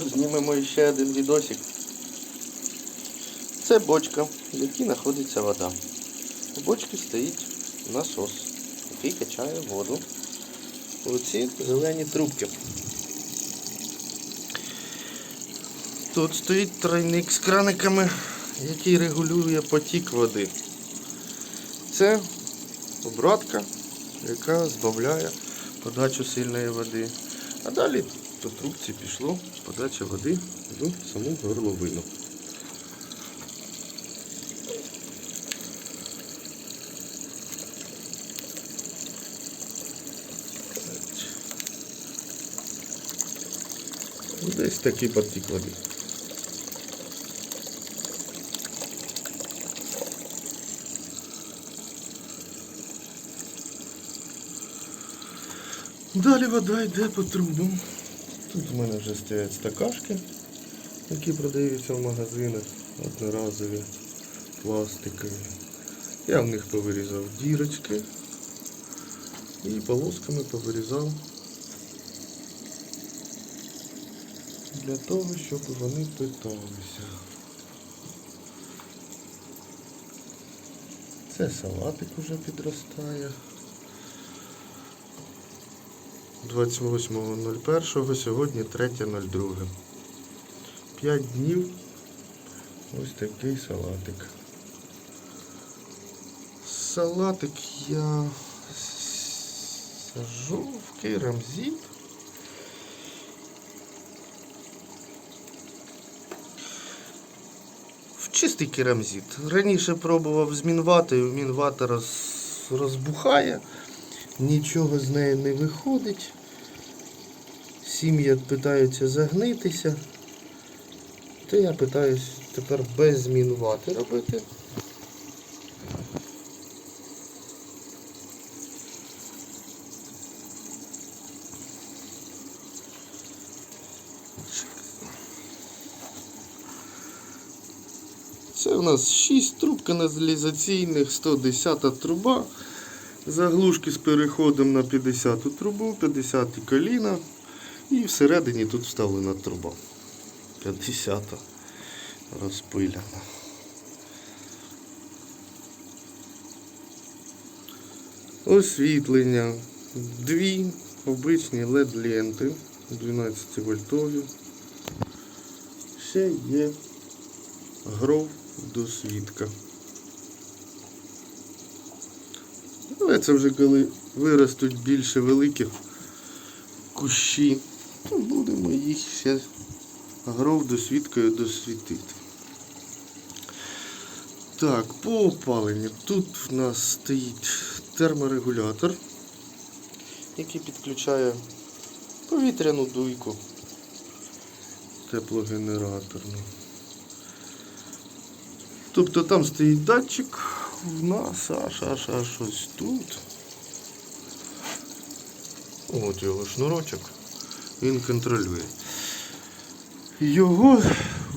знімемо ще один відосик. Це бочка, в якій знаходиться вода. У бочці стоїть насос, який качає воду. Оці зелені трубки. Тут стоїть тройник з краниками, який регулює потік води. Це обратка, яка збавляє подачу сильної води. А далі по трубці пішло подача води в саму горловину. Десь такий потік води. Далі вода йде по трубам. Тут в мене вже стоять стакашки, які продаються в магазинах, одноразові, пластикові. Я в них повирізав дірочки і полосками повирізав для того, щоб вони питалися. Це салатик уже підростає. 28.01, сьогодні 3.02. 5 днів. Ось такий салатик. Салатик я сажу в керамзит. В чистий керамзит. Раніше пробував з мінватою, мінвата роз, розбухає, нічого з неї не виходить. Сім'ї питаються загнитися. То я питаюсь тепер без мінвати робити. Це у нас 6 труб каналізаційних, 110 труба. Заглушки з переходом на 50 трубу, 50 коліна. І всередині тут вставлена труба. 50 розпиляна. Освітлення. Дві обичні LED ленти 12 вольтові. Ще є гров досвідка. Але це вже коли виростуть більше великі кущі, то будемо їх ще гров досвідкою досвітити. Так, по опаленню. Тут в нас стоїть терморегулятор, який підключає повітряну дуйку теплогенераторну. Тобто там стоїть датчик в нас аж аж аж ось тут. От його шнурочок. Він контролює. Його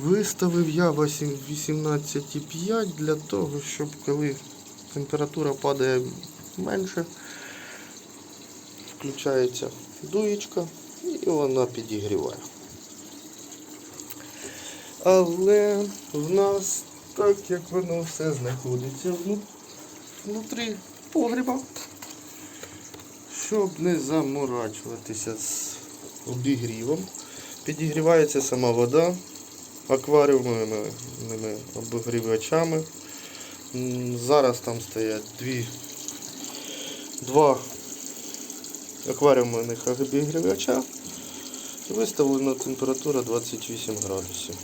виставив я 18,5 для того, щоб коли температура падає менше, включається дуєчка і вона підігріває. Але в нас, так як воно все знаходиться внутрі погріба, щоб не заморачуватися з обігрівом, підігрівається сама вода акваріумними обігрівачами. Зараз там стоять дві, два акваріумних обігрівача. Виставлена температура 28 градусів.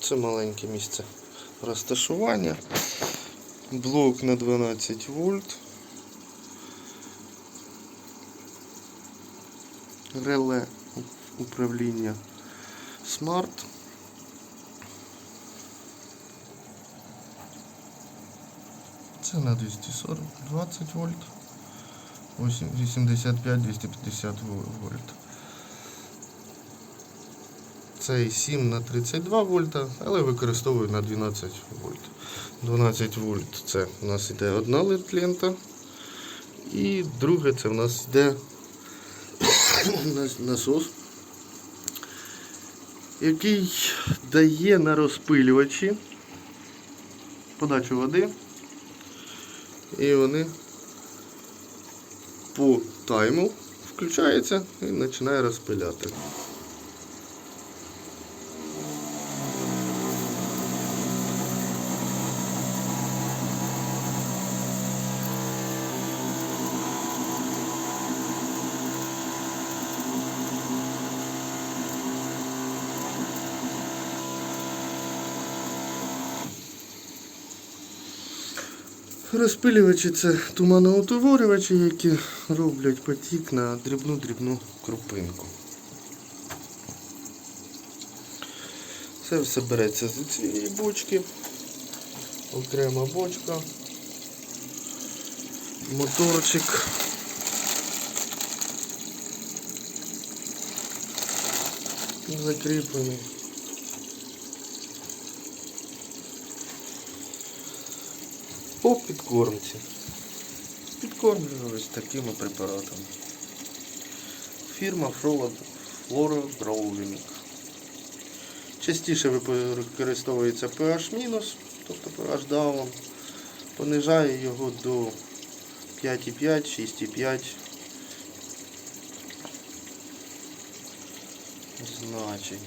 Це маленьке місце розташування. Блок на 12 вольт. Реле управління Smart. Це на 240, 20 вольт. 85-250 вольт. Цей 7 на 32 вольта, але використовую на 12 вольт. 12 вольт це у нас йде одна лента. І друге це в нас йде насос, який дає на розпилювачі подачу води. І вони по тайму включається і починає розпиляти. Розпилювачі це туманоутворювачі, які роблять потік на дрібну-дрібну крупинку. Це все береться з цієї бочки. Окрема бочка, моторчик. Закріплений. По підкормці. Підкормлюю ось такими препаратами. Фірма Flora Growling. Частіше використовується pH-, тобто pH down. Понижає його до 5,5, 6,5 значень.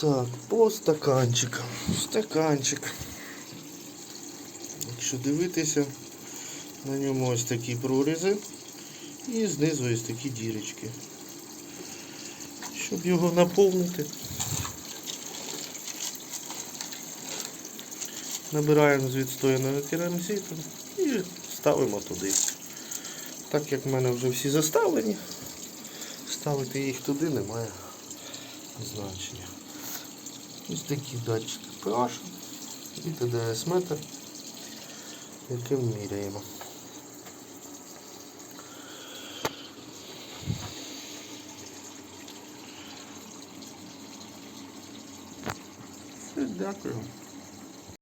Так, по стаканчикам. Стаканчик. Якщо дивитися, на ньому ось такі прорізи і знизу ось такі дірочки. Щоб його наповнити, набираємо з відстояною керамзитом і ставимо туди. Так як в мене вже всі заставлені, ставити їх туди немає значення. Ось такі датчики pH і ТДС метр, яким міряємо. Все, дякую.